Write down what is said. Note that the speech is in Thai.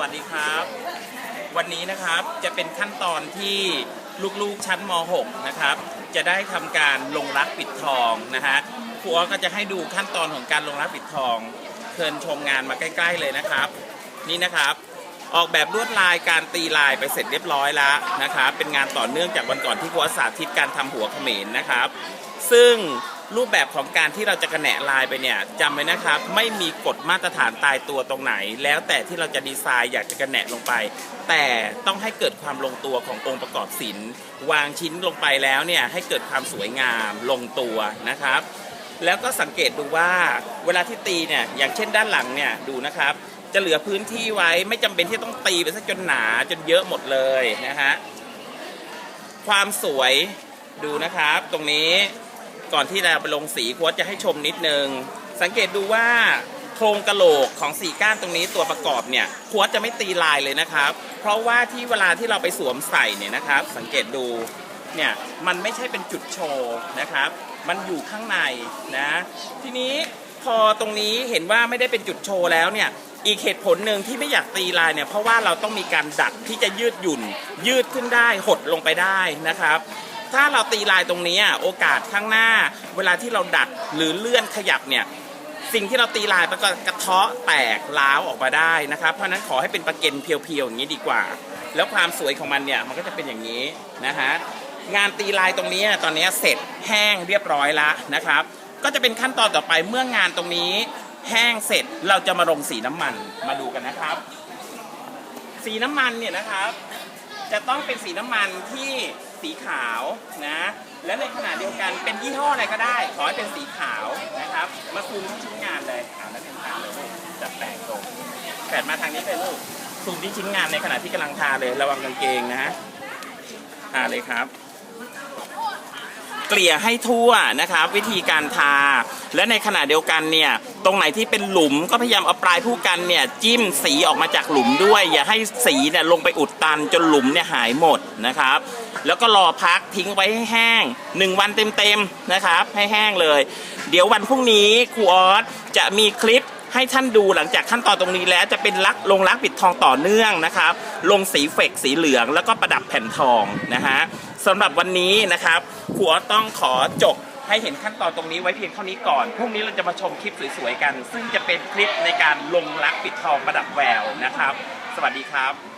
วัสดีครับ วันนี้นะครับจะเป็นขั้นตอนที่ลูกๆชั้นม .6 นะครับ จะได้ทำการลงรักปิดทองนะฮะครูออก็จะให้ดูขั้นตอนของการลงรักปิดทองเชิญชมงานมาใกล้ ๆเลยนะครับ นี่นะครับ ออกแบบลวดลายการตีลายไปเสร็จเรียบร้อยแล้วนะครับ เป็นงานต่อเนื่องจากวันก่อนที่ครูออสาธิตการทำหัวเขมรนะครับ ซึ่ง รูปแบบของการที่เราจะกระแหนลายไปเนี่ยจำไว้นะครับ ไม่มีกฎมาตรฐานตายตัวตรงไหน แล้วแต่ที่เราจะดีไซน์อยากจะกระแหนลงไป แต่ต้องให้เกิดความลงตัวขององค์ประกอบศิลป์วางชิ้นลงไปแล้วเนี่ยให้เกิดความสวยงามลงตัวนะครับ แล้วก็สังเกตดูว่าเวลาที่ตีเนี่ยอย่างเช่นด้านหลังเนี่ยดูนะครับ จะเหลือพื้นที่ไว้ไม่จำเป็นที่ต้องตีไปซะจนหนาจนเยอะหมดเลยนะฮะความสวยดูนะครับตรงนี้ ก่อนที่เราไปลงสีโค้ดจะให้ชมนิดนึง สังเกตดูว่าโครงกระโหลกของสีก้านตรงนี้ตัวประกอบเนี่ยโค้ดจะไม่ตีลายเลยนะครับ เพราะว่าที่เวลาที่เราไปสวมใส่เนี่ยนะครับ สังเกตดูเนี่ยมันไม่ใช่เป็นจุดโชว์นะครับ มันอยู่ข้างในนะ ทีนี้พอตรงนี้เห็นว่าไม่ได้เป็นจุดโชว์แล้วเนี่ยอีกเหตุผลหนึ่งที่ไม่อยากตีลายเนี่ยเพราะว่าเราต้องมีการดัดที่จะยืดหยุ่น ยืดขึ้นได้หดลงไปได้นะครับ ถ้าเราตีลายตรงนี้โอกาสข้างหน้า เวลาที่เราดัดหรือเลื่อนขยับเนี่ยสิ่งที่เราตีลายมันก็กระเทาะแตกล้าวออกมาได้นะครับ เพราะฉะนั้นขอให้เป็นประเก็นเพียวๆอย่างนี้ดีกว่า แล้วความสวยของมันเนี่ยมันก็จะเป็นอย่างนี้นะฮะงานตีลายตรงนี้ตอนนี้เสร็จแห้งเรียบร้อยแล้วนะครับ ก็จะเป็นขั้นตอนต่อไปเมื่องานตรงนี้ แห้งเสร็จเราจะมาลงสีน้ำมันมาดูกันนะครับ สีน้ำมันเนี่ยนะครับ จะต้องเป็นสีน้ำมันที่ สีขาวนะ และในขณะเดียวกันเป็นยี่ห้ออะไรก็ได้ ขอให้เป็นสีขาวนะครับ มาซูมที่ชิ้นงานเลยอ่าแล้วเป็นทางเลยจับแปลงตรงแปดมาทางนี้เลยลูกซูมที่ชิ้นงานในขณะที่กำลังทาเลยระวังกางเกงนะฮะทาเลยครับ เกลี่ยให้ทั่วนะครับวิธีการทา และในขณะเดียวกันเนี่ยตรงไหนที่เป็นหลุมก็พยายามเอาปลายผู้กันเนี่ยจิ้มสีออกมาจากหลุมด้วย อย่าให้สีเนี่ยลงไปอุดตันจนหลุมเนี่ยหายหมดนะครับแล้วก็รอพักทิ้งไว้ให้แห้งหนึ่งวันเต็มๆนะครับให้แห้งเลย เดี๋ยววันพรุ่งนี้ครูออสจะมีคลิป ให้ท่านดูหลังจากขั้นตอนตรงนี้แล้วจะเป็นลักลงลักปิดทองต่อเนื่องนะครับ ลงสีเฟกสีเหลืองแล้วก็ประดับแผ่นทองนะฮะสำหรับวันนี้นะครับครูออสต้องขอจบให้เห็นขั้นตอนตรงนี้ไว้เพียงเท่านี้ก่อน พรุ่งนี้เราจะมาชมคลิปสวยๆกัน ซึ่งจะเป็นคลิปในการลงลักปิดทองประดับแววนะครับ สวัสดีครับ